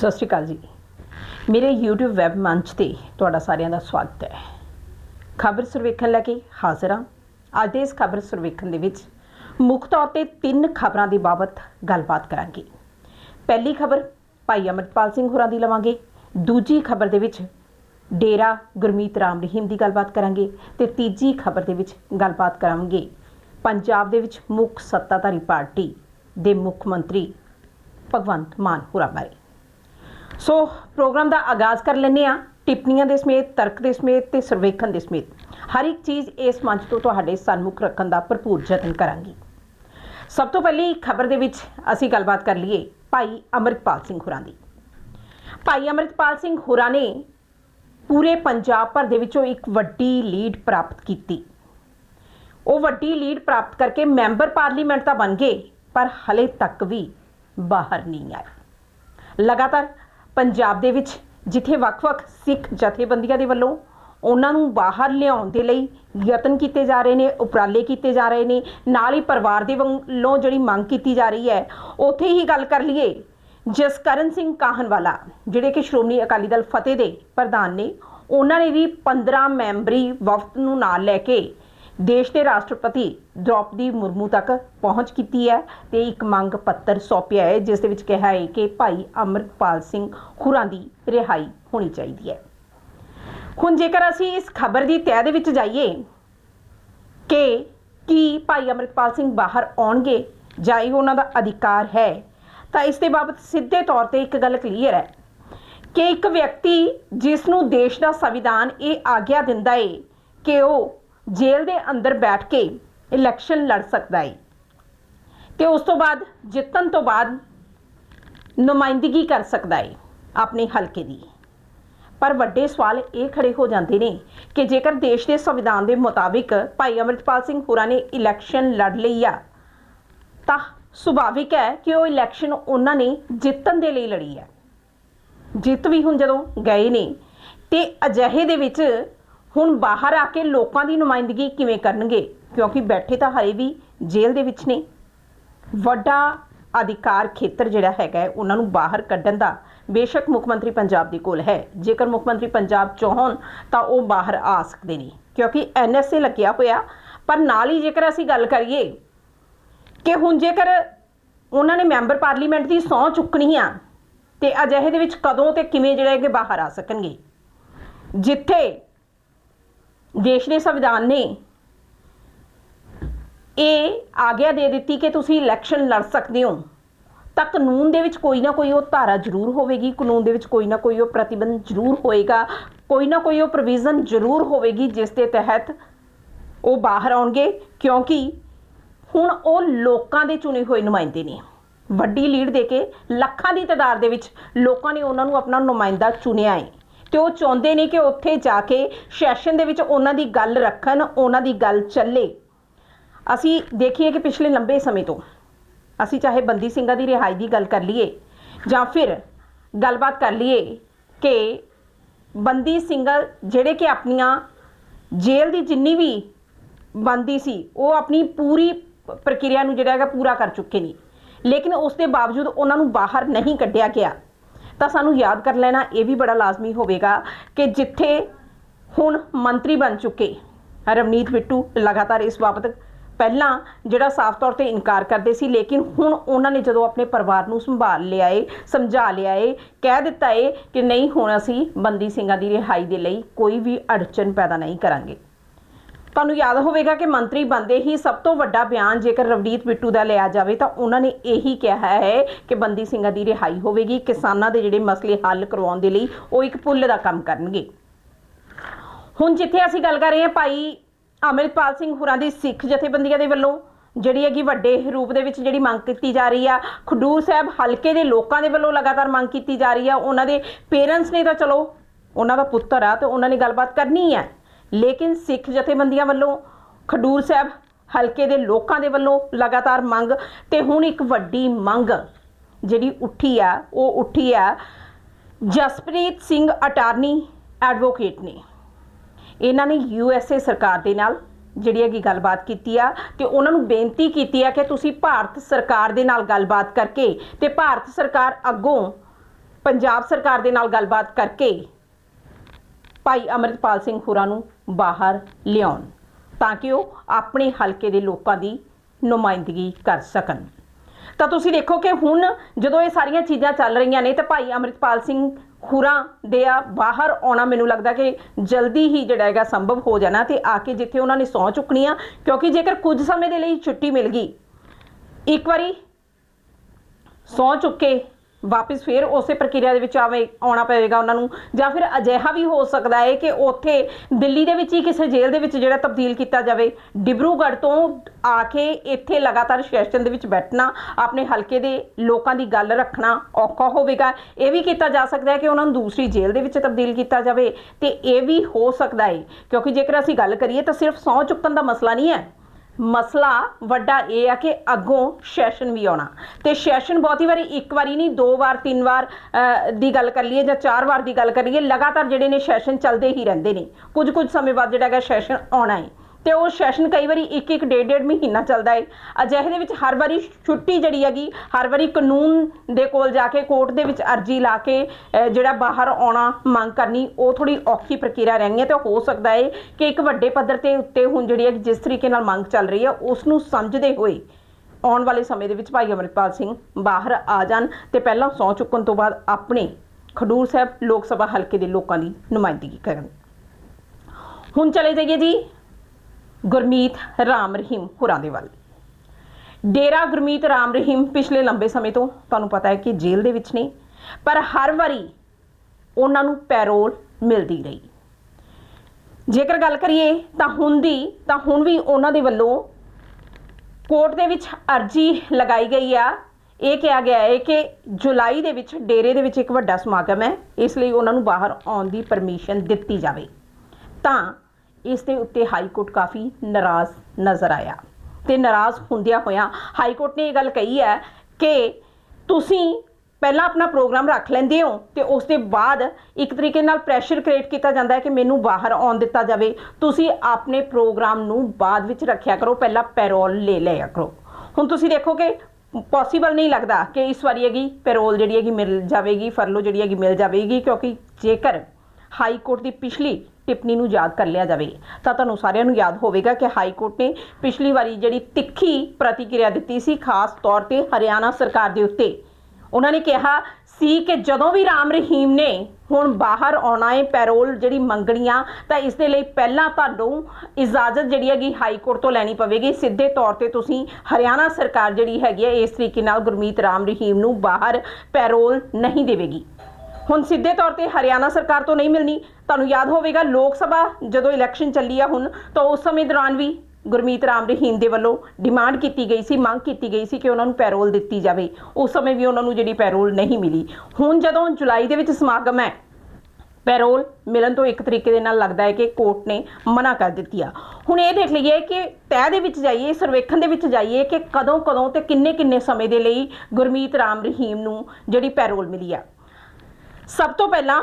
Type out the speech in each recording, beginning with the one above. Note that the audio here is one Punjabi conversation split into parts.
ਸਤਿ ਸ਼੍ਰੀ ਅਕਾਲ ਜੀ। ਮੇਰੇ YouTube ਵੈਬ ਮੰਚ ਤੇ ਤੁਹਾਡਾ ਸਾਰਿਆਂ ਦਾ ਸਵਾਗਤ ਹੈ। ਖਬਰ ਸਰਵੇਖਣ ਲੈ ਕੇ ਹਾਜ਼ਰ ਹਾਂ। ਅੱਜ ਦੇ ਇਸ ਖਬਰ ਸਰਵੇਖਣ ਦੇ ਵਿੱਚ ਮੁੱਖ ਤੌਰ ਤੇ ਤਿੰਨ ਖਬਰਾਂ ਦੀ ਬਾਬਤ ਗੱਲਬਾਤ ਕਰਾਂਗੇ। ਪਹਿਲੀ ਖਬਰ, ਭਾਈ ਅਮਰਪਾਲ ਸਿੰਘ ਹੋਰਾਂ ਦੀ ਲਵਾਂਗੇ। ਦੂਜੀ ਖਬਰ ਦੇ ਵਿੱਚ ਡੇਰਾ ਗੁਰਮੀਤ ਰਾਮ ਰਹੀਮ ਦੀ ਗੱਲਬਾਤ ਕਰਾਂਗੇ ਤੇ ਤੀਜੀ ਖਬਰ ਦੇ ਵਿੱਚ ਗੱਲਬਾਤ ਕਰਾਂਗੇ। ਪੰਜਾਬ ਦੇ ਵਿੱਚ ਮੁੱਖ ਸੱਤਾਧਾਰੀ ਪਾਰਟੀ ਦੇ ਮੁੱਖ ਮੰਤਰੀ ਭਗਵੰਤ ਮਾਨ ਹੋਰਾਂ ਬਾਰੇ। ਸੋ ਪ੍ਰੋਗਰਾਮ ਦਾ ਆਗਾਜ਼ ਕਰ ਲੈਂਦੇ ਆ ਟਿੱਪਣੀਆਂ ਦੇ ਸਮੇਤ, ਤਰਕ ਦੇ ਸਮੇਤ ਤੇ ਸਰਵੇਖਣ ਦੇ ਸਮੇਤ। ਹਰ ਇੱਕ ਚੀਜ਼ ਇਸ ਮੰਚ ਤੋਂ ਤੁਹਾਡੇ ਸਨਮੁਖ ਰੱਖਣ ਦਾ ਭਰਪੂਰ ਯਤਨ ਕਰਾਂਗੀ। ਸਭ ਤੋਂ ਪਹਿਲੀ ਖਬਰ ਦੇ ਵਿੱਚ ਅਸੀਂ ਗੱਲਬਾਤ ਕਰ ਲਈਏ ਭਾਈ ਅਮਰਿਤਪਾਲ ਸਿੰਘ ਹੁਰਾਂ ਦੀ। ਭਾਈ ਅਮਰਿਤਪਾਲ ਸਿੰਘ ਹੁਰਾਂ ਨੇ ਪੂਰੇ ਪੰਜਾਬ ਭਰ ਦੇ ਵਿੱਚੋਂ ਇੱਕ ਵੱਡੀ ਲੀਡ ਪ੍ਰਾਪਤ ਕੀਤੀ। ਉਹ ਵੱਡੀ ਲੀਡ ਪ੍ਰਾਪਤ ਕਰਕੇ ਮੈਂਬਰ ਪਾਰਲੀਮੈਂਟ ਤਾਂ ਬਣ ਗਏ, ਪਰ ਹਲੇ ਤੱਕ ਵੀ ਬਾਹਰ ਨਹੀਂ ਆਏ। ਲਗਾਤਾਰ ਪੰਜਾਬ ਦੇ ਵਿੱਚ ਜਿੱਥੇ ਵੱਖ-ਵੱਖ ਸਿੱਖ ਜਥੇਬੰਦੀਆਂ ਦੇ ਵੱਲੋਂ ਉਹਨਾਂ ਨੂੰ ਬਾਹਰ ਲਿਆਉਣ ਦੇ ਲਈ ਯਤਨ ਕੀਤੇ ਜਾ ਰਹੇ ਨੇ, ਉਪਰਾਲੇ ਕੀਤੇ ਜਾ ਰਹੇ ਨੇ, ਨਾਲ ਹੀ ਪਰਿਵਾਰ ਦੇ ਵੱਲੋਂ ਜਿਹੜੀ ਮੰਗ ਕੀਤੀ ਜਾ ਰਹੀ ਹੈ, ਉੱਥੇ ਹੀ ਗੱਲ ਕਰ ਲਈਏ। ਜਸਕਰਨ ਸਿੰਘ ਕਾਹਨਵਾਲਾ, ਜਿਹੜੇ ਕਿ ਸ਼੍ਰੋਮਣੀ ਅਕਾਲੀ ਦਲ ਫਤਿਹ ਦੇ ਪ੍ਰਧਾਨ ਨੇ, ਉਹਨਾਂ ਨੇ ਵੀ 15 ਮੈਂਬਰੀ ਵਫਦ ਨੂੰ ਨਾਲ ਲੈ ਕੇ ਦੇਸ਼ ਦੇ ਰਾਸ਼ਟਰਪਤੀ ਦ੍ਰੋਪਦੀ ਮੁਰਮੂ ਤੱਕ ਪਹੁੰਚ ਕੀਤੀ ਹੈ ਤੇ ਇੱਕ ਮੰਗ ਪੱਤਰ ਸੌਂਪਿਆ ਹੈ, ਜਿਸ ਦੇ ਵਿੱਚ ਕਿਹਾ ਹੈ ਕਿ ਭਾਈ ਅਮਰਪਾਲ ਸਿੰਘ ਹੁਰਾਂ ਦੀ ਰਿਹਾਈ ਹੋਣੀ ਚਾਹੀਦੀ ਹੈ। ਹੁਣ ਜੇਕਰ ਅਸੀਂ ਇਸ ਖਬਰ ਦੀ ਤਹਿ ਦੇ ਵਿੱਚ ਜਾਈਏ ਕਿ ਕੀ ਭਾਈ ਅਮਰਪਾਲ ਸਿੰਘ ਬਾਹਰ ਆਉਣਗੇ ਜਾਂ ਇਹ ਉਹਨਾਂ ਦਾ ਅਧਿਕਾਰ ਹੈ, ਤਾਂ ਇਸ ਦੇ ਬਾਬਤ ਸਿੱਧੇ ਤੌਰ ਤੇ ਇੱਕ ਗੱਲ ਕਲੀਅਰ ਹੈ ਕਿ ਇੱਕ ਵਿਅਕਤੀ ਜਿਸ ਨੂੰ ਦੇਸ਼ ਦਾ ਸੰਵਿਧਾਨ ਇਹ ਆਗਿਆ ਦਿੰਦਾ ਏ ਕਿ ਉਹ ਜੇਲ੍ਹ ਦੇ ਅੰਦਰ ਬੈਠ ਕੇ ਇਲੈਕਸ਼ਨ ਲੜ ਸਕਦਾ ਹੈ ਤੇ ਉਸ ਤੋਂ ਬਾਅਦ ਜਿੱਤਣ ਤੋਂ ਬਾਅਦ ਨੁਮਾਇੰਦਗੀ ਕਰ ਸਕਦਾ ਹੈ ਆਪਣੇ ਹਲਕੇ ਦੀ। ਪਰ ਵੱਡੇ ਸਵਾਲ ਇਹ ਖੜੇ ਹੋ ਜਾਂਦੇ ਨੇ ਕਿ ਜੇਕਰ ਦੇਸ਼ ਦੇ ਸੰਵਿਧਾਨ ਦੇ ਮੁਤਾਬਿਕ ਭਾਈ ਅਮਰਿਤਪਾਲ ਸਿੰਘ ਹੋਰਾਂ ਨੇ ਇਲੈਕਸ਼ਨ ਲੜ ਲਈ ਆ, ਤਾਂ ਸੁਭਾਵਿਕ ਹੈ ਕਿ ਉਹ ਇਲੈਕਸ਼ਨ ਉਹਨਾਂ ਨੇ ਜਿੱਤਣ ਦੇ ਲਈ ਲੜੀ ਹੈ ਜਿੱਤ ਵੀ ਹੁਣ ਜਦੋਂ ਗਏ ਨੇ, ਤੇ ਅਜਿਹੇ ਦੇ ਵਿੱਚ ਹੁਣ ਬਾਹਰ ਆ ਕੇ ਲੋਕਾਂ ਦੀ ਨੁਮਾਇੰਦਗੀ ਕਿਵੇਂ ਕਰਨਗੇ? ਕਿਉਂਕਿ ਬੈਠੇ ਤਾਂ ਹਰੇ ਵੀ ਜੇਲ੍ਹ ਦੇ ਵਿੱਚ ਨੇ। ਵੱਡਾ ਅਧਿਕਾਰ ਖੇਤਰ ਜਿਹੜਾ ਹੈਗਾ ਉਹਨਾਂ ਨੂੰ ਬਾਹਰ ਕੱਢਣ ਦਾ ਬੇਸ਼ੱਕ ਮੁੱਖ ਮੰਤਰੀ ਪੰਜਾਬ ਦੇ ਕੋਲ ਹੈ। ਜੇਕਰ ਮੁੱਖ ਮੰਤਰੀ ਪੰਜਾਬ ਚਾਹਣ, ਤਾਂ ਉਹ ਬਾਹਰ ਆ ਸਕਦੇ ਨੇ। ਕਿਉਂਕਿ ਐਨਐਸਏ ਲੱਗਿਆ ਹੋਇਆ, ਪਰ ਨਾਲ ਹੀ ਜੇਕਰ ਅਸੀਂ ਗੱਲ ਕਰੀਏ ਕਿ ਹੁਣ ਜੇਕਰ ਉਹਨਾਂ ਨੇ ਮੈਂਬਰ ਪਾਰਲੀਮੈਂਟ ਦੀ ਸਹੁੰ ਚੁੱਕਣੀ ਆ, ਤੇ ਅਜਿਹੇ ਦੇ ਵਿੱਚ ਕਦੋਂ ਤੇ ਕਿਵੇਂ ਜਿਹੜੇ ਹੈ ਕਿ ਬਾਹਰ ਆ ਸਕਣਗੇ? ਜਿੱਥੇ ਦੇਸ਼ ਦੇ ਸੰਵਿਧਾਨ ਨੇ ਇਹ ਆਗਿਆ ਦੇ ਦਿੱਤੀ ਕਿ ਤੁਸੀਂ ਇਲੈਕਸ਼ਨ ਲੜ ਸਕਦੇ ਹੋ। ਤਾਂ ਕਾਨੂੰਨ ਦੇ ਵਿੱਚ ਕੋਈ ਨਾ ਕੋਈ ਉਹ ਧਾਰਾ ਜ਼ਰੂਰ ਹੋਵੇਗੀ, ਕਾਨੂੰਨ ਦੇ ਵਿੱਚ ਕੋਈ ਨਾ ਕੋਈ ਉਹ ਪ੍ਰਤੀਬੰਧ ਜ਼ਰੂਰ ਹੋਏਗਾ, ਕੋਈ ਨਾ ਕੋਈ ਉਹ ਪ੍ਰੋਵੀਜ਼ਨ ਜ਼ਰੂਰ ਹੋਵੇਗੀ ਜਿਸ ਦੇ ਤਹਿਤ ਉਹ ਬਾਹਰ ਆਉਣਗੇ, ਕਿਉਂਕਿ ਹੁਣ ਉਹ ਲੋਕਾਂ ਦੇ ਚੁਣੇ ਹੋਏ ਨੁਮਾਇੰਦੇ ਨੇ। ਵੱਡੀ ਲੀਡ ਦੇ ਕੇ ਲੱਖਾਂ ਦੀ ਤਾਦਾਦ ਦੇ ਵਿੱਚ ਲੋਕਾਂ ਨੇ ਉਹਨਾਂ ਨੂੰ ਆਪਣਾ ਨੁਮਾਇੰਦਾ ਚੁਣਿਆ ਹੈ। ਤੇ ਉਹ ਚਾਹੁੰਦੇ ਨੇ ਕਿ ਉੱਥੇ ਜਾ ਕੇ ਸੈਸ਼ਨ ਦੇ ਵਿੱਚ ਉਹਨਾਂ ਦੀ ਗੱਲ ਰੱਖਣ, ਉਹਨਾਂ ਦੀ ਗੱਲ ਚੱਲੇ। ਅਸੀਂ ਦੇਖੀਏ ਕਿ ਪਿਛਲੇ ਲੰਬੇ ਸਮੇਂ ਤੋਂ ਅਸੀਂ ਚਾਹੇ ਬੰਦੀ ਸਿੰਘਾਂ ਦੀ ਰਿਹਾਈ ਦੀ ਗੱਲ ਕਰ ਲਈਏ ਜਾਂ ਫਿਰ ਗੱਲਬਾਤ ਕਰ ਲਈਏ ਕਿ ਬੰਦੀ ਸਿੰਘਾਂ ਜਿਹੜੇ ਕਿ ਆਪਣੀਆਂ ਜੇਲ੍ਹ ਦੀ ਜਿੰਨੀ ਵੀ ਬੰਦੀ ਸੀ, ਉਹ ਆਪਣੀ ਪੂਰੀ ਪ੍ਰਕਿਰਿਆ ਨੂੰ ਜਿਹੜਾ ਹੈਗਾ ਪੂਰਾ ਕਰ ਚੁੱਕੇ ਨੇ। ਲੇਕਿਨ ਉਸ ਦੇ ਬਾਵਜੂਦ ਉਹਨਾਂ ਨੂੰ ਬਾਹਰ ਨਹੀਂ ਕੱਢਿਆ ਗਿਆ। ਤਾਂ ਸਾਨੂੰ ਯਾਦ ਕਰ ਲੈਣਾ, ਇਹ ਵੀ ਬੜਾ ਲਾਜ਼ਮੀ ਹੋਵੇਗਾ ਕਿ ਜਿੱਥੇ ਹੁਣ ਮੰਤਰੀ ਬਣ ਚੁੱਕੇ ਰਵਨੀਤ ਬਿੱਟੂ ਲਗਾਤਾਰ ਇਸ ਬਾਬਤ ਪਹਿਲਾਂ ਜਿਹੜਾ ਸਾਫ਼ ਤੌਰ ਤੇ ਇਨਕਾਰ ਕਰਦੇ ਸੀ, ਲੇਕਿਨ ਹੁਣ ਉਹਨਾਂ ਨੇ ਜਦੋਂ ਆਪਣੇ ਪਰਿਵਾਰ ਨੂੰ ਸੰਭਾਲ ਲਿਆ ਏ ਸਮਝਾ ਲਿਆ ਏ ਕਹਿ ਦਿੱਤਾ ਏ ਕਿ ਨਹੀਂ, ਹੁਣ ਅਸੀਂ ਬੰਦੀ ਸਿੰਘਾਂ ਦੀ ਰਿਹਾਈ ਦੇ ਲਈ ਕੋਈ ਵੀ ਅੜਚਨ ਪੈਦਾ ਨਹੀਂ ਕਰਾਂਗੇ। ਤੁਹਾਨੂੰ ਯਾਦ ਹੋਵੇਗਾ ਕਿ ਮੰਤਰੀ ਬੰਦੇ ਹੀ ਸਭ ਤੋਂ ਵੱਡਾ ਬਿਆਨ ਜੇਕਰ ਰਵਨੀਤ ਬਿੱਟੂ ਦਾ ਲਿਆ ਜਾਵੇ ਤਾਂ ਉਹਨਾਂ ਨੇ ਇਹੀ ਕਿਹਾ ਹੈ ਕਿ ਬੰਦੀ ਸਿੰਘਾਂ ਦੀ ਰਿਹਾਈ ਹੋਵੇਗੀ, ਕਿਸਾਨਾਂ ਦੇ ਜਿਹੜੇ ਮਸਲੇ ਹੱਲ ਕਰਵਾਉਣ ਦੇ ਲਈ ਉਹ ਇੱਕ ਪੁੱਲ ਦਾ ਕੰਮ ਕਰਨਗੇ। ਹੁਣ ਜਿੱਥੇ ਅਸੀਂ ਗੱਲ ਕਰ ਰਹੇ ਹਾਂ ਭਾਈ ਅਮਰਿਤਪਾਲ ਸਿੰਘ ਹੁਰਾਂ ਦੀ ਸਿੱਖ ਜਥੇਬੰਦੀਆਂ ਦੇ ਵੱਲੋਂ, ਜਿਹੜੀ ਹੈਗੀ ਵੱਡੇ ਰੂਪ ਦੇ ਵਿੱਚ ਜਿਹੜੀ ਮੰਗ ਕੀਤੀ ਜਾ ਰਹੀ ਆ, ਖਡੂਰ ਸਾਹਿਬ ਹਲਕੇ ਦੇ ਲੋਕਾਂ ਦੇ ਵੱਲੋਂ ਲਗਾਤਾਰ ਮੰਗ ਕੀਤੀ ਜਾ ਰਹੀ ਆ, ਉਹਨਾਂ ਦੇ ਪੇਰੈਂਟਸ ਨੇ ਤਾਂ ਚਲੋ, ਉਹਨਾਂ ਦਾ ਪੁੱਤਰ ਆ ਤੇ ਉਹਨਾਂ ਨੇ ਗੱਲਬਾਤ ਕਰਨੀ ਹੈ ਲੇਕਿਨ ਸਿੱਖ ਜਥੇਬੰਦੀਆਂ ਵੱਲੋਂ ਖਡੂਰ ਸਾਹਿਬ ਹਲਕੇ ਦੇ ਲੋਕਾਂ ਦੇ ਵੱਲੋਂ ਲਗਾਤਾਰ ਮੰਗ ਤੇ ਹੁਣ ਇੱਕ ਵੱਡੀ ਮੰਗ ਜਿਹੜੀ ਉੱਠੀ ਆ, ਉਹ ਉੱਠੀ ਆ ਜਸਪ੍ਰੀਤ ਸਿੰਘ ਅਟਾਰਨੀ ਐਡਵੋਕੇਟ ਨੇ। ਇਹਨਾਂ ਨੇ ਯੂਐਸਏ ਸਰਕਾਰ ਦੇ ਨਾਲ ਜਿਹੜੀ ਹੈਗੀ ਗੱਲਬਾਤ ਕੀਤੀ ਆ ਤੇ ਉਹਨਾਂ ਨੂੰ ਬੇਨਤੀ ਕੀਤੀ ਆ ਕਿ ਤੁਸੀਂ ਭਾਰਤ ਸਰਕਾਰ ਦੇ ਨਾਲ ਗੱਲਬਾਤ ਕਰਕੇ ਤੇ ਭਾਰਤ ਸਰਕਾਰ ਅੱਗੋਂ ਪੰਜਾਬ ਸਰਕਾਰ ਦੇ ਨਾਲ ਗੱਲਬਾਤ ਕਰਕੇ ਭਾਈ ਅਮਰਿਤਪਾਲ ਸਿੰਘ ਹੁਰਾਂ ਨੂੰ ਬਾਹਰ ਲਿਆਉਣ ਤਾਂ ਕਿ ਉਹ ਆਪਣੇ ਹਲਕੇ ਦੇ ਲੋਕਾਂ ਦੀ ਨੁਮਾਇੰਦਗੀ ਕਰ ਸਕਣ। ਤਾਂ ਤੁਸੀਂ ਦੇਖੋ ਕਿ ਹੁਣ ਜਦੋਂ ਇਹ ਸਾਰੀਆਂ ਚੀਜ਼ਾਂ ਚੱਲ ਰਹੀਆਂ ਨੇ ਤਾਂ ਭਾਈ ਅਮਰਿਤਪਾਲ ਸਿੰਘ ਹੁਰਾਂ ਦੇ ਆ ਬਾਹਰ ਆਉਣਾ ਮੈਨੂੰ ਲੱਗਦਾ ਕਿ ਜਲਦੀ ਹੀ ਜਿਹੜਾ ਹੈਗਾ ਸੰਭਵ ਹੋ ਜਾਣਾ ਤੇ ਆ ਕੇ ਜਿੱਥੇ ਉਹਨਾਂ ਨੇ ਸਹੁੰ ਚੁੱਕਣੀ ਆ, ਕਿਉਂਕਿ ਜੇਕਰ ਕੁਝ ਸਮੇਂ ਦੇ ਲਈ ਛੁੱਟੀ ਮਿਲ ਗਈ, ਇੱਕ ਵਾਰੀ ਸੌ ਚੁੱਕੇ ਵਾਪਸ ਫਿਰ ਉਸੇ ਪ੍ਰਕਿਰਿਆ ਦੇ ਵਿੱਚ ਆਵੇ ਆਉਣਾ ਪਵੇਗਾ ਉਹਨਾਂ ਨੂੰ, ਜਾਂ ਫਿਰ ਅਜਿਹਾ ਵੀ ਹੋ ਸਕਦਾ ਹੈ ਕਿ ਉੱਥੇ ਦਿੱਲੀ ਦੇ ਵਿੱਚ ਹੀ ਕਿਸੇ ਜੇਲ੍ਹ ਦੇ ਵਿੱਚ ਜਿਹੜਾ ਤਬਦੀਲ ਕੀਤਾ ਜਾਵੇ। ਡਿਬਰੂਗੜ੍ਹ ਤੋਂ ਆ ਕੇ ਇੱਥੇ ਲਗਾਤਾਰ ਸੈਸ਼ਨ ਦੇ ਵਿੱਚ ਬੈਠਣਾ, ਆਪਣੇ ਹਲਕੇ ਦੇ ਲੋਕਾਂ ਦੀ ਗੱਲ ਰੱਖਣਾ ਔਖਾ ਹੋਵੇਗਾ। ਇਹ ਵੀ ਕੀਤਾ ਜਾ ਸਕਦਾ ਹੈ ਕਿ ਉਹਨਾਂ ਨੂੰ ਦੂਸਰੀ ਜੇਲ੍ਹ ਦੇ ਵਿੱਚ ਤਬਦੀਲ ਕੀਤਾ ਜਾਵੇ। ਤੇ ਇਹ ਵੀ ਹੋ ਸਕਦਾ ਹੈ, ਕਿਉਂਕਿ ਜੇਕਰ ਅਸੀਂ ਗੱਲ ਕਰੀਏ ਤਾਂ ਸਿਰਫ ਸਹੁੰ ਚੁੱਕਣ ਦਾ ਮਸਲਾ ਨਹੀਂ ਹੈ। ਮਸਲਾ ਵੱਡਾ ਇਹ ਆ ਕਿ ਅੱਗੋਂ ਸੈਸ਼ਨ ਵੀ ਆਉਣਾ। ਤੇ ਸੈਸ਼ਨ ਬਹੁਤੀ ਵਾਰੀ ਇੱਕ ਵਾਰੀ ਨਹੀਂ, ਦੋ ਵਾਰ, ਤਿੰਨ ਵਾਰ ਦੀ ਗੱਲ ਕਰ ਲਈਏ ਜਾਂ ਚਾਰ ਵਾਰ ਦੀ ਗੱਲ ਕਰ ਲਈਏ, ਲਗਾਤਾਰ ਜਿਹੜੇ ਨੇ ਸੈਸ਼ਨ ਚੱਲਦੇ ਹੀ ਰਹਿੰਦੇ ਨੇ। ਕੁਝ ਕੁਝ ਸਮੇਂ ਬਾਅਦ ਜਿਹੜਾ ਹੈਗਾ ਸੈਸ਼ਨ ਆਉਣਾ ਹੈ ਤੇ ਉਹ ਸੈਸ਼ਨ ਕਈ ਵਾਰੀ ਇੱਕ ਇੱਕ ਡੇਢ ਡੇਢ ਮਹੀਨਾ ਚੱਲਦਾ ਹੈ ਅਜਿਹੇ ਦੇ ਵਿੱਚ ਹਰ ਵਾਰੀ ਛੁੱਟੀ ਜਿਹੜੀ ਹੈਗੀ, ਹਰ ਵਾਰੀ ਕਾਨੂੰਨ ਦੇ ਕੋਲ ਜਾ ਕੇ, ਕੋਰਟ ਦੇ ਵਿੱਚ ਅਰਜੀ ਲਾ ਕੇ ਜਿਹੜਾ ਬਾਹਰ ਆਉਣਾ ਮੰਗ ਕਰਨੀ, ਉਹ ਥੋੜੀ ਔਖੀ ਪ੍ਰਕਿਰਿਆ ਰਹਿਣੀ ਹੈ ਤੇ ਹੋ ਸਕਦਾ ਹੈ ਕਿ ਇੱਕ ਵੱਡੇ ਪੱਧਰ ਤੇ ਉੱਤੇ ਹੁਣ ਜਿਹੜੀ ਹੈ ਜਿਸ ਤਰੀਕੇ ਨਾਲ ਮੰਗ ਚੱਲ ਰਹੀ ਹੈ ਉਸ ਨੂੰ ਸਮਝਦੇ ਹੋਏ ਆਉਣ ਵਾਲੇ ਸਮੇਂ ਦੇ ਵਿੱਚ ਭਾਈ ਅਮਰਿਤਪਾਲ ਸਿੰਘ ਬਾਹਰ ਆ ਜਾਣ ਤੇ ਪਹਿਲਾਂ ਸਹੁੰ ਚੁੱਕਣ ਤੋਂ ਬਾਅਦ ਆਪਣੇ ਖਡੂਰ ਸਾਹਿਬ ਲੋਕ ਸਭਾ ਹਲਕੇ ਦੇ ਲੋਕਾਂ ਦੀ ਨੁਮਾਇੰਦਗੀ ਕਰਨ। ਹੁਣ ਚਲੇ ਜਾਈਏ ਜੀ ਗੁਰਮੀਤ ਰਾਮ ਰਹੀਮ ਹੁਰਾਂ ਦੇ ਵੱਲ। ਡੇਰਾ ਗੁਰਮੀਤ ਰਾਮ ਰਹੀਮ ਪਿਛਲੇ ਲੰਬੇ ਸਮੇਂ ਤੋਂ ਤੁਹਾਨੂੰ ਪਤਾ ਹੈ ਕਿ ਜੇਲ੍ਹ ਦੇ ਵਿੱਚ ਨੇ, ਪਰ ਹਰ ਵਾਰੀ ਉਹਨਾਂ ਨੂੰ ਪੈਰੋਲ ਮਿਲਦੀ ਰਹੀ। ਜੇਕਰ ਗੱਲ ਕਰੀਏ ਤਾਂ ਹੁਣ ਦੀ, ਤਾਂ ਹੁਣ ਵੀ ਉਹਨਾਂ ਦੇ ਵੱਲੋਂ ਕੋਰਟ ਦੇ ਵਿੱਚ ਅਰਜੀ ਲਗਾਈ ਗਈ ਆ। ਇਹ ਕਿਹਾ ਗਿਆ ਹੈ ਕਿ ਜੁਲਾਈ ਦੇ ਵਿੱਚ ਡੇਰੇ ਦੇ ਵਿੱਚ ਇੱਕ ਵੱਡਾ ਸਮਾਗਮ ਹੈ, ਇਸ ਲਈ ਉਹਨਾਂ ਨੂੰ ਬਾਹਰ ਆਉਣ ਦੀ ਪਰਮਿਸ਼ਨ ਦਿੱਤੀ ਜਾਵੇ। ਤਾਂ ਇਸ ਦੇ ਉੱਤੇ ਹਾਈ ਕੋਰਟ ਕਾਫੀ ਨਾਰਾਜ਼ ਨਜ਼ਰ ਆਇਆ ਤੇ ਨਾਰਾਜ਼ ਹੁੰਦਿਆਂ ਹੋਇਆਂ ਹਾਈ ਕੋਰਟ ਨੇ ਇਹ ਗੱਲ ਕਹੀ ਹੈ ਕਿ ਤੁਸੀਂ ਪਹਿਲਾਂ ਆਪਣਾ ਪ੍ਰੋਗਰਾਮ ਰੱਖ ਲੈਂਦੇ ਹੋ ਤੇ ਉਸ ਦੇ ਬਾਅਦ ਇੱਕ ਤਰੀਕੇ ਨਾਲ ਪ੍ਰੈਸ਼ਰ ਕ੍ਰੀਏਟ ਕੀਤਾ ਜਾਂਦਾ ਹੈ ਕਿ ਮੈਨੂੰ ਬਾਹਰ ਆਉਣ ਦਿੱਤਾ ਜਾਵੇ। ਤੁਸੀਂ ਆਪਣੇ ਪ੍ਰੋਗਰਾਮ ਨੂੰ ਬਾਅਦ ਵਿੱਚ ਰੱਖਿਆ ਕਰੋ, ਪਹਿਲਾਂ ਪੈਰੋਲ ਲੈ ਲਿਆ ਕਰੋ। ਹੁਣ ਤੁਸੀਂ ਦੇਖੋ ਕਿ ਪੋਸੀਬਲ ਨਹੀਂ ਲੱਗਦਾ ਕਿ ਇਸ ਵਾਰੀ ਹੈਗੀ ਪੈਰੋਲ ਜਿਹੜੀ ਹੈਗੀ ਮਿਲ ਜਾਵੇਗੀ ਫਰਲੋ ਜਿਹੜੀ ਹੈਗੀ ਮਿਲ ਜਾਵੇਗੀ ਕਿਉਂਕਿ ਜੇਕਰ ਹਾਈ ਕੋਰਟ ਦੀ ਪਿਛਲੀ ਟਿੱਪਣੀ ਨੂੰ ਯਾਦ ਕਰ ਲਿਆ ਜਾਵੇ। ਤਾਂ ਤੁਹਾਨੂੰ ਸਾਰਿਆਂ ਨੂੰ ਯਾਦ ਹੋਵੇਗਾ ਕਿ ਹਾਈ ਕੋਰਟ ਨੇ ਪਿਛਲੀ ਵਾਰੀ ਜਿਹੜੀ ਤਿੱਖੀ ਪ੍ਰਤੀਕਿਰਿਆ ਦਿੱਤੀ ਸੀ, ਖਾਸ ਤੌਰ ਤੇ ਹਰਿਆਣਾ ਸਰਕਾਰ ਦੇ ਉੱਤੇ। ਉਹਨਾਂ ਨੇ ਕਿਹਾ ਸੀ ਕਿ ਜਦੋਂ ਵੀ ਰਾਮ ਰਹੀਮ ਨੇ ਹੁਣ ਬਾਹਰ ਆਉਣਾ ਹੈ ਪੈਰੋਲ ਜਿਹੜੀ ਮੰਗਣੀਆਂ, ਤਾਂ ਇਸ ਦੇ ਲਈ ਪਹਿਲਾਂ ਤੁਹਾਨੂੰ ਇਜਾਜ਼ਤ ਜਿਹੜੀ ਹੈਗੀ ਹਾਈ ਕੋਰਟ ਤੋਂ ਲੈਣੀ ਪਵੇਗੀ। ਸਿੱਧੇ ਤੌਰ ਤੇ ਤੁਸੀਂ ਹਰਿਆਣਾ ਸਰਕਾਰ ਜਿਹੜੀ ਹੈਗੀ ਹੈ, ਇਸ ਤਰੀਕੇ ਨਾਲ ਗੁਰਮੀਤ ਰਾਮ ਰਹੀਮ ਨੂੰ ਬਾਹਰ ਪੈਰੋਲ ਨਹੀਂ ਦੇਵੇਗੀ। ਹੁਣ ਸਿੱਧੇ ਤੌਰ ਤੇ ਹਰਿਆਣਾ ਸਰਕਾਰ ਤੋਂ ਨਹੀਂ ਮਿਲਣੀ। ਤੁਹਾਨੂੰ ਯਾਦ ਹੋਵੇਗਾ, ਲੋਕ ਸਭਾ ਜਦੋਂ ਇਲੈਕਸ਼ਨ ਚੱਲੀ ਆ ਹੁਣ, ਤਾਂ ਉਸ ਸਮੇਂ ਦੌਰਾਨ ਵੀ ਗੁਰਮੀਤ ਰਾਮ ਰਹੀਮ ਦੇ ਵੱਲੋਂ ਡਿਮਾਂਡ ਕੀਤੀ ਗਈ ਸੀ, ਮੰਗ ਕੀਤੀ ਗਈ ਸੀ ਕਿ ਉਹਨਾਂ ਨੂੰ ਪੈਰੋਲ ਦਿੱਤੀ ਜਾਵੇ। ਉਸ ਸਮੇਂ ਵੀ ਉਹਨਾਂ ਨੂੰ ਜਿਹੜੀ ਪੈਰੋਲ ਨਹੀਂ ਮਿਲੀ। ਹੁਣ ਜਦੋਂ ਜੁਲਾਈ ਦੇ ਵਿੱਚ ਸਮਾਗਮ ਹੈ ਪੈਰੋਲ ਮਿਲਣ ਤੋਂ ਇੱਕ ਤਰੀਕੇ ਦੇ ਨਾਲ ਲੱਗਦਾ ਹੈ ਕਿ ਕੋਰਟ ਨੇ ਮਨਾ ਕਰ ਦਿੱਤੀ ਆ। ਹੁਣ ਇਹ ਦੇਖ ਲਈਏ ਕਿ ਤੈਅ ਦੇ ਵਿੱਚ ਜਾਈਏ, ਸਰਵੇਖਣ ਦੇ ਵਿੱਚ ਜਾਈਏ ਕਿ ਕਦੋਂ ਕਦੋਂ ਤੇ ਕਿੰਨੇ ਕਿੰਨੇ ਸਮੇਂ ਦੇ ਲਈ ਗੁਰਮੀਤ ਰਾਮ ਰਹੀਮ ਨੂੰ ਜਿਹੜੀ ਪੈਰੋਲ ਮਿਲੀ ਆ। ਸਭ ਤੋਂ ਪਹਿਲਾਂ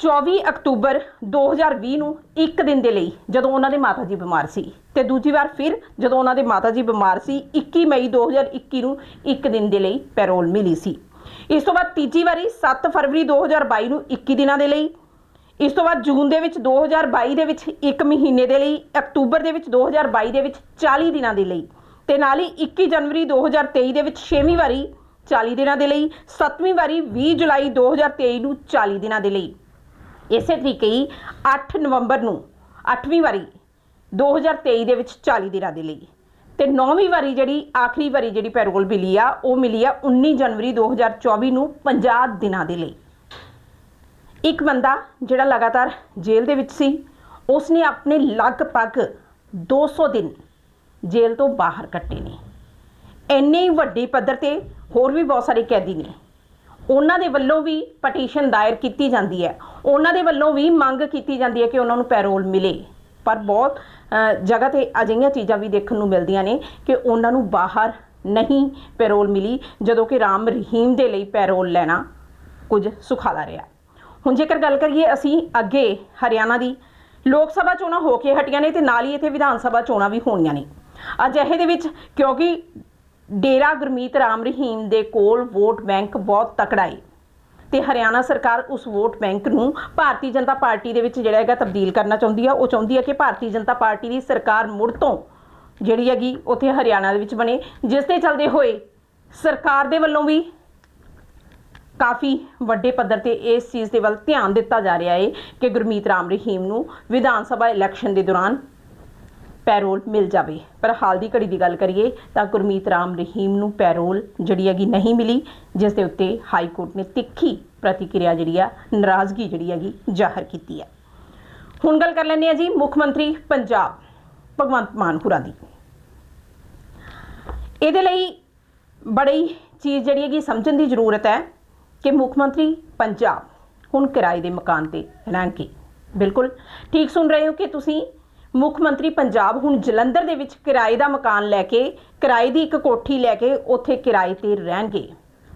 24 ਅਕਤੂਬਰ 2020 ਨੂੰ ਇੱਕ ਦਿਨ ਦੇ ਲਈ ਜਦੋਂ ਉਹਨਾਂ ਦੇ ਮਾਤਾ ਜੀ ਬਿਮਾਰ ਸੀ ਤੇ ਦੂਜੀ ਵਾਰ ਫਿਰ ਜਦੋਂ ਉਹਨਾਂ ਦੇ ਮਾਤਾ ਜੀ ਬਿਮਾਰ ਸੀ 21 ਮਈ 2021 ਨੂੰ ਇੱਕ ਦਿਨ ਦੇ ਲਈ ਪੈਰੋਲ ਮਿਲੀ ਸੀ। ਇਸ ਤੋਂ ਬਾਅਦ ਤੀਜੀ ਵਾਰੀ 7 ਫਰਵਰੀ 2022 ਨੂੰ 21 ਦਿਨਾਂ ਦੇ ਲਈ, ਇਸ ਤੋਂ ਬਾਅਦ ਜੂਨ ਦੇ ਵਿੱਚ 2022 ਦੇ ਵਿੱਚ 1 ਮਹੀਨੇ ਦੇ ਲਈ, ਅਕਤੂਬਰ ਦੇ ਵਿੱਚ 2022 ਦੇ ਵਿੱਚ 40 ਦਿਨਾਂ ਦੇ ਲਈ ਤੇ ਨਾਲ ਹੀ 21 ਜਨਵਰੀ 2023 ਦੇ ਵਿੱਚ ਛੇਵੀਂ ਵਾਰੀ 40 ਦਿਨਾਂ ਦੇ ਲਈ 7ਵੀਂ ਵਾਰੀ 20 ਜੁਲਾਈ 2023 ਨੂੰ 40 ਦਿਨਾਂ ਦੇ ਲਈ। ਇਸੇ ਤਰੀਕੇ ਹੀ 8 ਨਵੰਬਰ ਨੂੰ 8ਵੀਂ ਵਾਰੀ 2023 ਦੇ ਵਿੱਚ 40 ਦਿਨਾਂ ਦੇ ਲਈ। ਤੇ 9ਵੀਂ ਵਾਰੀ ਜਿਹੜੀ, ਆਖਰੀ ਵਾਰੀ ਜਿਹੜੀ ਪੈਰੋਲ ਮਿਲੀ ਆ, ਉਹ ਮਿਲੀ ਆ 19 ਜਨਵਰੀ 2024 ਨੂੰ 50 ਦਿਨਾਂ ਦੇ ਲਈ। ਇੱਕ ਬੰਦਾ ਜਿਹੜਾ ਲਗਾਤਾਰ ਜੇਲ੍ਹ ਦੇ ਵਿੱਚ ਸੀ ਉਸ ਨੇ ਆਪਣੇ ਲਗਭਗ 200 ਦਿਨ ਜੇਲ੍ਹ ਤੋਂ ਬਾਹਰ ਕੱਟੇ ਨੇ। ਇੰਨੇ ਵੱਡੇ ਪੱਧਰ ਤੇ ਹੋਰ ਵੀ ਬਹੁਤ ਸਾਰੇ ਕੈਦੀ ਨੇ। ਉਹਨਾਂ ਦੇ ਵੱਲੋਂ ਵੀ ਪਟੀਸ਼ਨ ਦਾਇਰ ਕੀਤੀ ਜਾਂਦੀ ਹੈ। ਉਹਨਾਂ ਦੇ ਵੱਲੋਂ ਵੀ ਮੰਗ ਕੀਤੀ ਜਾਂਦੀ ਹੈ ਕਿ ਉਹਨਾਂ ਨੂੰ ਪੈਰੋਲ ਮਿਲੇ। ਪਰ ਬਹੁਤ ਜਗ੍ਹਾ ਤੇ ਅਜਿਹੀਆਂ ਚੀਜ਼ਾਂ ਵੀ ਦੇਖਣ ਨੂੰ ਮਿਲਦੀਆਂ ਨੇ ਕਿ ਉਹਨਾਂ ਨੂੰ ਬਾਹਰ ਨਹੀਂ ਪੈਰੋਲ ਮਿਲੀ, ਜਦੋਂ ਕਿ ਰਾਮ ਰਹੀਮ ਦੇ ਲਈ ਪੈਰੋਲ ਲੈਣਾ ਕੁਝ ਸੁਖਾਲਾ ਰਿਹਾ। ਹੁਣ ਜੇਕਰ ਗੱਲ ਕਰੀਏ ਅਸੀਂ ਅੱਗੇ ਹਰਿਆਣਾ ਦੀ, ਲੋਕ ਸਭਾ ਚੋਣਾਂ ਹੋ ਕੇ ਹਟੀਆਂ ਨੇ ਤੇ ਨਾਲ ਹੀ ਇੱਥੇ ਵਿਧਾਨ ਸਭਾ ਚੋਣਾਂ ਵੀ ਹੋਣੀਆਂ ਨੇ। ਅਜਿਹੇ ਦੇ ਵਿੱਚ ਕਿਉਂਕਿ ਡੇਰਾ ਗੁਰਮੀਤ ਰਾਮ ਰਹੀਮ ਦੇ ਕੋਲ ਵੋਟ ਬੈਂਕ ਬਹੁਤ ਤਕੜਾ ਹੈ ਤੇ ਹਰਿਆਣਾ ਸਰਕਾਰ ਉਸ ਵੋਟ ਬੈਂਕ ਨੂੰ ਭਾਰਤੀ ਜਨਤਾ ਪਾਰਟੀ ਦੇ ਵਿੱਚ ਜਿਹੜਾ ਹੈਗਾ ਤਬਦੀਲ ਕਰਨਾ ਚਾਹੁੰਦੀ ਆ। ਉਹ ਚਾਹੁੰਦੀ ਹੈ ਕਿ ਭਾਰਤੀ ਜਨਤਾ ਪਾਰਟੀ ਦੀ ਸਰਕਾਰ ਮੁੜ ਤੋਂ ਜਿਹੜੀ ਹੈਗੀ ਉੱਥੇ ਹਰਿਆਣਾ ਦੇ ਵਿੱਚ ਬਣੇ, ਜਿਸ ਦੇ ਚਲਦੇ ਹੋਏ ਸਰਕਾਰ ਦੇ ਵੱਲੋਂ ਵੀ ਕਾਫੀ ਵੱਡੇ ਪੱਧਰ ਤੇ ਇਸ ਚੀਜ਼ ਦੇ ਵੱਲ ਧਿਆਨ ਦਿੱਤਾ ਜਾ ਰਿਹਾ ਹੈ ਕਿ ਗੁਰਮੀਤ ਰਾਮ ਰਹੀਮ ਨੂੰ ਵਿਧਾਨ ਸਭਾ ਇਲੈਕਸ਼ਨ ਦੇ ਦੌਰਾਨ ਪੈਰੋਲ ਮਿਲ ਜਾਵੇ। ਪਰ ਹਾਲ ਦੀ ਘੜੀ ਦੀ ਗੱਲ ਕਰੀਏ ਤਾਂ ਗੁਰਮੀਤ ਰਾਮ ਰਹੀਮ ਨੂੰ ਪੈਰੋਲ ਜਿਹੜੀ ਹੈਗੀ ਨਹੀਂ ਮਿਲੀ, ਜਿਸ ਦੇ ਉੱਤੇ ਹਾਈ ਕੋਰਟ ਨੇ ਤਿੱਖੀ ਪ੍ਰਤੀਕਿਰਿਆ ਜਿਹੜੀ ਆ, ਨਾਰਾਜ਼ਗੀ ਜਿਹੜੀ ਹੈਗੀ ਜ਼ਾਹਰ ਕੀਤੀ ਹੈ ਹੁਣ ਗੱਲ ਕਰ ਲੈਂਦੇ ਆ ਜੀ ਮੁੱਖ ਮੰਤਰੀ ਪੰਜਾਬ, ਭਗਵੰਤ ਮਾਨ ਹੁਰਾਂ ਦੀ। ਇਹਦੇ ਲਈ ਬੜੀ ਚੀਜ਼ ਜਿਹੜੀ ਹੈਗੀ ਸਮਝਣ ਦੀ ਜ਼ਰੂਰਤ ਹੈ ਕਿ ਮੁੱਖ ਮੰਤਰੀ ਪੰਜਾਬ ਹੁਣ ਕਿਰਾਏ ਦੇ ਮਕਾਨ ਤੇ ਰਹਿਣਗੇ। ਬਿਲਕੁਲ। ਠੀਕ ਸੁਣ ਰਹੇ ਹੋ ਕਿ ਤੁਸੀਂ ਮੁੱਖ ਮੰਤਰੀ ਪੰਜਾਬ ਹੁਣ ਜਲੰਧਰ ਦੇ ਵਿੱਚ ਕਿਰਾਏ ਦਾ ਮਕਾਨ ਲੈ ਕੇ, ਕਿਰਾਏ ਦੀ ਇੱਕ ਕੋਠੀ ਲੈ ਕੇ ਉੱਥੇ ਕਿਰਾਏ ਤੇ ਰਹਿਣਗੇ।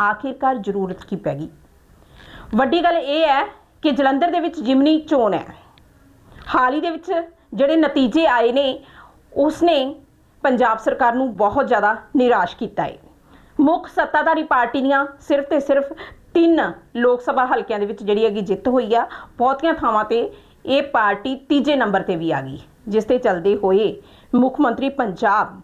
ਆਖਿਰਕਾਰ ਜ਼ਰੂਰਤ ਕੀ ਪੈ ਗਈ? ਵੱਡੀ ਗੱਲ ਇਹ ਹੈ ਕਿ ਜਲੰਧਰ ਦੇ ਵਿੱਚ ਜਿਮਨੀ ਚੋਣ ਹੈ। ਹਾਲ ਹੀ ਦੇ ਵਿੱਚ ਜਿਹੜੇ ਨਤੀਜੇ ਆਏ ਨੇ ਉਸ ਨੇ ਪੰਜਾਬ ਸਰਕਾਰ ਨੂੰ ਬਹੁਤ ਜ਼ਿਆਦਾ ਨਿਰਾਸ਼ ਕੀਤਾ ਹੈ। ਮੁੱਖ ਸੱਤਾਧਾਰੀ ਪਾਰਟੀ ਦੀਆਂ ਸਿਰਫ ਤੇ ਸਿਰਫ ਤਿੰਨ ਲੋਕ ਸਭਾ ਹਲਕਿਆਂ ਦੇ ਵਿੱਚ ਜਿਹੜੀ ਹੈਗੀ ਜਿੱਤ ਹੋਈ ਆ, ਬਹੁਤੀਆਂ ਥਾਵਾਂ ਤੇ ਇਹ ਪਾਰਟੀ ਤੀਜੇ ਨੰਬਰ ਤੇ ਵੀ ਆ ਗਈ। ਜਿਸ ਤੇ ਚੱਲਦੇ ਹੋਏ ਮੁੱਖ ਮੰਤਰੀ ਪੰਜਾਬ,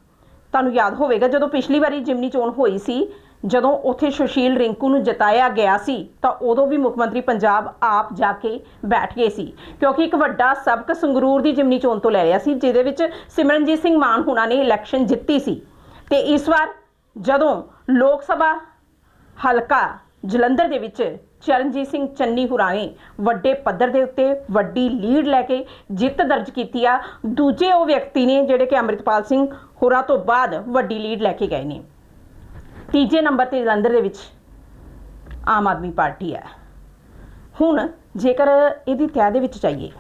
ਤੁਹਾਨੂੰ ਯਾਦ ਹੋਵੇਗਾ ਜਦੋਂ ਪਿਛਲੀ ਵਾਰੀ ਜਿਮਨੀ ਚੋਣ ਹੋਈ ਸੀ, ਜਦੋਂ ਉੱਥੇ ਸੁਸ਼ੀਲ ਰਿੰਕੂ ਨੂੰ ਜਿਤਾਇਆ ਗਿਆ ਸੀ, ਤਾਂ ਉਦੋਂ ਵੀ ਮੁੱਖ ਮੰਤਰੀ ਪੰਜਾਬ ਆਪ ਜਾ ਕੇ ਬੈਠ ਗਏ ਸੀ, ਕਿਉਂਕਿ ਇੱਕ ਵੱਡਾ ਸਬਕ ਸੰਗਰੂਰ ਦੀ ਜਿਮਨੀ ਚੋਣ ਤੋਂ ਲੈ ਰਿਹਾ ਸੀ, ਜਿਹਦੇ ਵਿੱਚ ਸਿਮਰਨਜੀਤ ਸਿੰਘ ਮਾਨ ਹੁਣਾਂ ਨੇ ਇਲੈਕਸ਼ਨ ਜਿੱਤੀ ਸੀ। ਤੇ ਇਸ ਵਾਰ ਜਦੋਂ ਲੋਕ ਸਭਾ ਹਲਕਾ ਜਲੰਧਰ ਦੇ ਵਿੱਚ ਚਰਨਜੀਤ ਸਿੰਘ ਚੰਨੀ ਹੁਰਾਂ ਨੇ ਵੱਡੇ ਪੱਧਰ ਦੇ ਉੱਤੇ ਵੱਡੀ ਲੀਡ ਲੈ ਕੇ ਜਿੱਤ ਦਰਜ ਕੀਤੀ ਆ। ਦੂਜੇ ਉਹ ਵਿਅਕਤੀ ਨੇ ਜਿਹੜੇ ਕਿ ਅੰਮ੍ਰਿਤਪਾਲ ਸਿੰਘ ਹੁਰਾਂ ਤੋਂ ਬਾਅਦ ਵੱਡੀ ਲੀਡ ਲੈ ਕੇ ਗਏ ਨੇ। ਤੀਜੇ ਨੰਬਰ ਤੇ ਜਲੰਧਰ ਦੇ ਵਿੱਚ ਆਮ ਆਦਮੀ ਪਾਰਟੀ ਹੈ। ਹੁਣ ਜੇਕਰ ਇਹਦੀ ਤੈਅ ਦੇ ਵਿੱਚ ਚਾਹੀਏ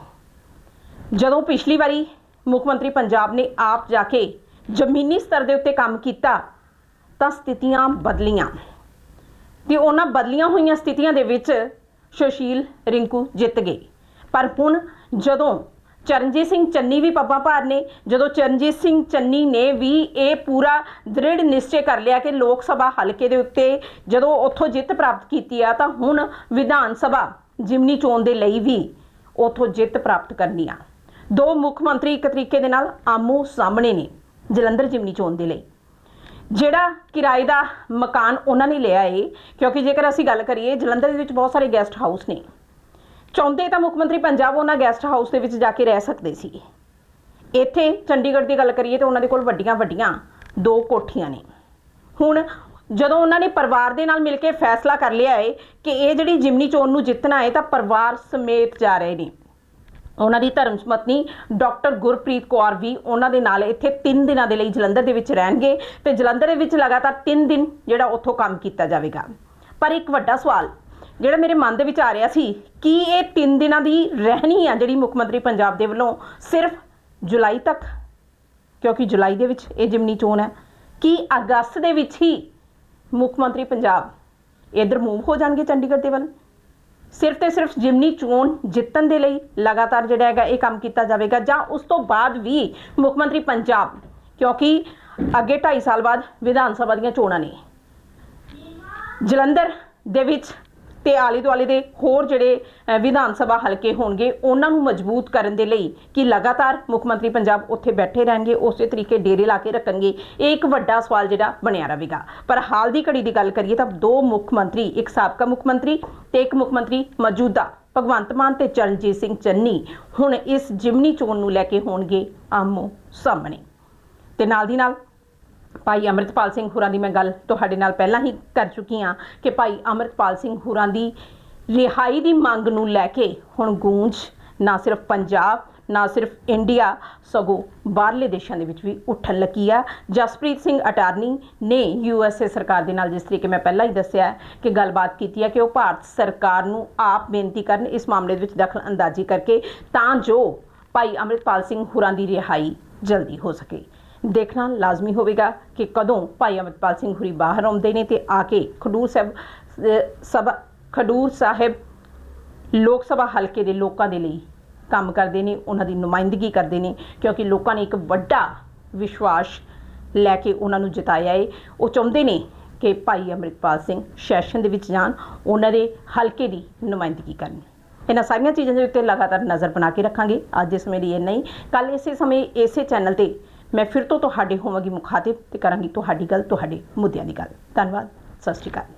ਜਦੋਂ ਪਿਛਲੀ ਵਾਰੀ ਮੁੱਖ ਮੰਤਰੀ ਪੰਜਾਬ ਨੇ ਆਪ ਜਾ ਕੇ ਜ਼ਮੀਨੀ ਸਤਰ ਦੇ ਉੱਤੇ ਕੰਮ ਕੀਤਾ ਤਾਂ ਸਥਿਤੀਆਂ ਬਦਲੀਆਂ। ਤੇ ਉਹਨਾਂ ਬਦਲੀਆਂ ਹੋਈਆਂ ਸਥਿਤੀਆਂ ਦੇ ਵਿੱਚ ਸੁਸ਼ੀਲ, ਰਿੰਕੂ ਜਿੱਤ ਗਏ। ਪਰ ਹੁਣ ਜਦੋਂ ਚਰਨਜੀਤ ਸਿੰਘ ਚੰਨੀ ਵੀ ਪੱਬਾਂ ਭਾਰ ਨੇ, ਜਦੋਂ ਚਰਨਜੀਤ ਸਿੰਘ ਚੰਨੀ ਨੇ ਵੀ ਇਹ ਪੂਰਾ ਦ੍ਰਿੜ ਨਿਸ਼ਚੈ ਕਰ ਲਿਆ ਕਿ ਲੋਕ ਸਭਾ ਹਲਕੇ ਦੇ ਉੱਤੇ ਜਦੋਂ ਉੱਥੋਂ ਜਿੱਤ ਪ੍ਰਾਪਤ ਕੀਤੀ ਆ, ਤਾਂ ਹੁਣ ਵਿਧਾਨ ਸਭਾ ਜਿਮਨੀ ਚੋਣ ਦੇ ਲਈ ਵੀ ਉੱਥੋਂ ਜਿੱਤ ਪ੍ਰਾਪਤ ਕਰਨੀ ਆ। ਦੋ ਮੁੱਖ ਮੰਤਰੀ ਇੱਕ ਤਰੀਕੇ ਦੇ ਨਾਲ ਆਮੋ ਸਾਹਮਣੇ ਨੇ, ਜਲੰਧਰ ਜਿਮਨੀ ਚੋਣ ਦੇ ਲਈ। ਜਿਹੜਾ ਕਿਰਾਏ ਦਾ ਮਕਾਨ ਉਹਨਾਂ ਨੇ ਲਿਆ ਏ, ਕਿਉਂਕਿ ਜੇਕਰ ਅਸੀਂ ਗੱਲ ਕਰੀਏ, ਜਲੰਧਰ ਦੇ ਵਿੱਚ ਬਹੁਤ ਸਾਰੇ ਗੈਸਟ ਹਾਊਸ ਨੇ। ਚਾਹੁੰਦੇ ਤਾਂ ਮੁੱਖ ਮੰਤਰੀ ਪੰਜਾਬ ਉਹਨਾਂ ਗੈਸਟ ਹਾਊਸ ਦੇ ਵਿੱਚ ਜਾ ਕੇ ਰਹਿ ਸਕਦੇ ਸੀ। ਇੱਥੇ ਚੰਡੀਗੜ੍ਹ ਦੀ ਗੱਲ ਕਰੀਏ ਤਾਂ ਉਹਨਾਂ ਦੇ ਕੋਲ ਵੱਡੀਆਂ ਵੱਡੀਆਂ ਦੋ ਕੋਠੀਆਂ ਨੇ। ਹੁਣ ਜਦੋਂ ਉਹਨਾਂ ਨੇ ਪਰਿਵਾਰ ਦੇ ਨਾਲ ਮਿਲ ਕੇ ਫੈਸਲਾ ਕਰ ਲਿਆ ਏ ਕਿ ਇਹ ਜਿਹੜੀ ਜਿਮਨੀ ਚੋਣ ਨੂੰ ਜਿੱਤਣਾ ਏ, ਤਾਂ ਪਰਿਵਾਰ ਸਮੇਤ ਜਾ ਰਹੇ ਨੇ। ਉਹਨਾਂ ਦੀ ਧਰਮ ਪਤਨੀ ਡਾਕਟਰ ਗੁਰਪ੍ਰੀਤ ਕੌਰ ਵੀ ਉਹਨਾਂ ਦੇ ਨਾਲ ਇੱਥੇ 3 ਦਿਨਾਂ ਦੇ ਲਈ ਜਲੰਧਰ ਦੇ ਵਿੱਚ ਰਹਿਣਗੇ ਤੇ ਜਲੰਧਰ ਦੇ ਵਿੱਚ ਲਗਾਤਾਰ 3 ਦਿਨ ਜਿਹੜਾ ਉੱਥੋਂ ਕੰਮ ਕੀਤਾ ਜਾਵੇਗਾ। ਪਰ ਇੱਕ ਵੱਡਾ ਸਵਾਲ, ਜਿਹੜਾ ਮੇਰੇ ਮਨ ਦੇ ਵਿੱਚ ਆ ਰਿਹਾ ਸੀ, ਕਿ ਇਹ 3 ਦਿਨਾਂ ਦੀ ਰਹਿਣੀ ਆ ਜਿਹੜੀ ਮੁੱਖ ਮੰਤਰੀ ਪੰਜਾਬ ਦੇ ਵੱਲੋਂ ਸਿਰਫ ਜੁਲਾਈ ਤੱਕ? ਕਿਉਂਕਿ ਜੁਲਾਈ ਦੇ ਵਿੱਚ ਇਹ ਜਿਮਨੀ ਚੋਣ ਹੈ। ਕਿ ਅਗਸਤ ਦੇ ਵਿੱਚ ਹੀ ਮੁੱਖ ਮੰਤਰੀ ਪੰਜਾਬ ਇਧਰ ਮੂਵ ਹੋ ਜਾਣਗੇ ਚੰਡੀਗੜ੍ਹ ਦੇ ਵੱਲ? ਸਿਰਫ ਤੇ ਸਿਰਫ ਜਿਮਨੀ ਚੋਣ ਜਿੱਤਣ ਦੇ ਲਈ ਲਗਾਤਾਰ ਜਿਹੜਾ ਹੈਗਾ ਇਹ ਕੰਮ ਕੀਤਾ ਜਾਵੇਗਾ ਜਾਂ ਉਸ ਤੋਂ ਬਾਅਦ ਵੀ ਮੁੱਖ ਮੰਤਰੀ ਪੰਜਾਬ, ਕਿਉਂਕਿ ਅੱਗੇ 2.5 ਸਾਲ ਬਾਅਦ ਵਿਧਾਨ ਸਭਾ ਦੀਆਂ ਚੋਣਾਂ ਨੇ। ਜਲੰਧਰ ਦੇ ਵਿੱਚ ਤੇ ਆਲੇ ਦੁਆਲੇ ਦੇ ਹੋਰ ਜਿਹੜੇ ਵਿਧਾਨ ਸਭਾ ਹਲਕੇ ਹੋਣਗੇ, ਉਹਨਾਂ ਨੂੰ ਮਜ਼ਬੂਤ ਕਰਨ ਦੇ ਲਈ ਕਿ ਲਗਾਤਾਰ ਮੁੱਖ ਮੰਤਰੀ ਪੰਜਾਬ ਉੱਥੇ ਬੈਠੇ ਰਹਿਣਗੇ, ਉਸੇ ਤਰੀਕੇ ਡੇਰੇ ਲਾ ਕੇ ਰੱਖਣਗੇ, ਇਹ ਇੱਕ ਵੱਡਾ ਸਵਾਲ ਜਿਹੜਾ ਬਣਿਆ ਰਹੇਗਾ। ਪਰ ਹਾਲ ਦੀ ਘੜੀ ਦੀ ਗੱਲ ਕਰੀਏ ਤਾਂ ਦੋ ਮੁੱਖ ਮੰਤਰੀ, ਇੱਕ ਸਾਬਕਾ ਮੁੱਖ ਮੰਤਰੀ ਤੇ ਇੱਕ ਮੁੱਖ ਮੰਤਰੀ ਮੌਜੂਦਾ ਭਗਵੰਤ ਮਾਨ ਤੇ ਚਰਨਜੀਤ ਸਿੰਘ ਚੰਨੀ ਹੁਣ ਇਸ ਜਿਮਨੀ ਚੋਣ ਨੂੰ ਲੈ ਕੇ ਹੋਣਗੇ ਆਮੋ ਸਾਹਮਣੇ। ਤੇ ਨਾਲ ਦੀ ਨਾਲ ਭਾਈ ਅਮਰਿਤਪਾਲ ਸਿੰਘ ਹੁਰਾਂ ਦੀ ਮੈਂ ਗੱਲ ਤੁਹਾਡੇ ਨਾਲ ਪਹਿਲਾਂ ਹੀ ਕਰ ਚੁੱਕੀ ਹਾਂ ਕਿ ਭਾਈ ਅਮਰਿਤਪਾਲ ਸਿੰਘ ਹੁਰਾਂ ਦੀ ਰਿਹਾਈ ਦੀ ਮੰਗ ਨੂੰ ਲੈ ਕੇ ਹੁਣ ਗੂੰਜ ਨਾ ਸਿਰਫ ਪੰਜਾਬ, ਨਾ ਸਿਰਫ ਇੰਡੀਆ, ਸਗੋਂ ਬਾਹਰਲੇ ਦੇਸ਼ਾਂ ਦੇ ਵਿੱਚ ਵੀ ਉੱਠਣ ਲੱਗੀ ਆ। ਜਸਪ੍ਰੀਤ ਸਿੰਘ ਅਟਾਰਨੀ ਨੇ ਯੂਐਸਏ ਸਰਕਾਰ ਦੇ ਨਾਲ ਜਿਸ ਤਰੀਕੇ ਮੈਂ ਪਹਿਲਾਂ ਹੀ ਦੱਸਿਆ ਕਿ ਗੱਲਬਾਤ ਕੀਤੀ ਹੈ ਕਿ ਉਹ ਭਾਰਤ ਸਰਕਾਰ ਨੂੰ ਆਪ ਬੇਨਤੀ ਕਰਨ ਇਸ ਮਾਮਲੇ ਦੇ ਵਿੱਚ ਦਖਲ ਅੰਦਾਜ਼ੀ ਕਰਕੇ ਤਾਂ ਜੋ ਭਾਈ ਅਮਰਿਤਪਾਲ ਸਿੰਘ ਹੁਰਾਂ ਦੀ ਰਿਹਾਈ ਜਲਦੀ ਹੋ ਸਕੇ। ਦੇਖਣਾ ਲਾਜ਼ਮੀ ਹੋਵੇਗਾ ਕਿ ਕਦੋਂ ਭਾਈ ਅਮਰਪਾਲ ਸਿੰਘ ਹੁਰੀ ਬਾਹਰ ਆਉਂਦੇ ਨੇ ਤੇ ਆ ਕੇ ਖਡੂਰ ਸਾਹਿਬ ਸਭਾ, ਖਡੂਰ ਸਾਹਿਬ ਲੋਕ ਸਭਾ ਹਲਕੇ ਦੇ ਲੋਕਾਂ ਦੇ ਲਈ ਕੰਮ ਕਰਦੇ ਨੇ, ਉਹਨਾਂ ਦੀ ਨੁਮਾਇੰਦਗੀ ਕਰਦੇ ਨੇ, ਕਿਉਂਕਿ ਲੋਕਾਂ ਨੇ ਇੱਕ ਵੱਡਾ ਵਿਸ਼ਵਾਸ ਲੈ ਕੇ ਉਹਨਾਂ ਨੂੰ ਜਿਤਾਇਆ ਏ। ਉਹ ਚਾਹੁੰਦੇ ਨੇ ਕਿ ਭਾਈ ਅੰਮ੍ਰਿਤਪਾਲ ਸਿੰਘ ਸੈਸ਼ਨ ਦੇ ਵਿੱਚ ਜਾਣ, ਉਹਨਾਂ ਦੇ ਹਲਕੇ ਦੀ ਨੁਮਾਇੰਦਗੀ ਕਰਨ। ਇਹਨਾਂ ਸਾਰੀਆਂ ਚੀਜ਼ਾਂ ਦੇ ਉੱਤੇ ਲਗਾਤਾਰ ਨਜ਼ਰ ਬਣਾ ਕੇ ਰੱਖਾਂਗੇ। ਅੱਜ ਇਸ ਸਮੇਂ ਮੇਰੀ ਇਹ ਨਹੀਂ ਕੱਲ ਇਸੇ ਸਮੇਂ ਇਸੇ ਚੈਨਲ ਤੇ ਮੈਂ ਫਿਰ ਤੋਂ ਤੁਹਾਡੇ ਹੋਵਾਂਗੀ ਮੁਖਾਤਿਬ ਤੇ ਕਰਾਂਗੀ ਤੁਹਾਡੀ ਗੱਲ, ਤੁਹਾਡੇ ਮੁੱਦਿਆਂ ਦੀ ਗੱਲ। ਧੰਨਵਾਦ, ਸਤਿ ਸ਼੍ਰੀ ਅਕਾਲ।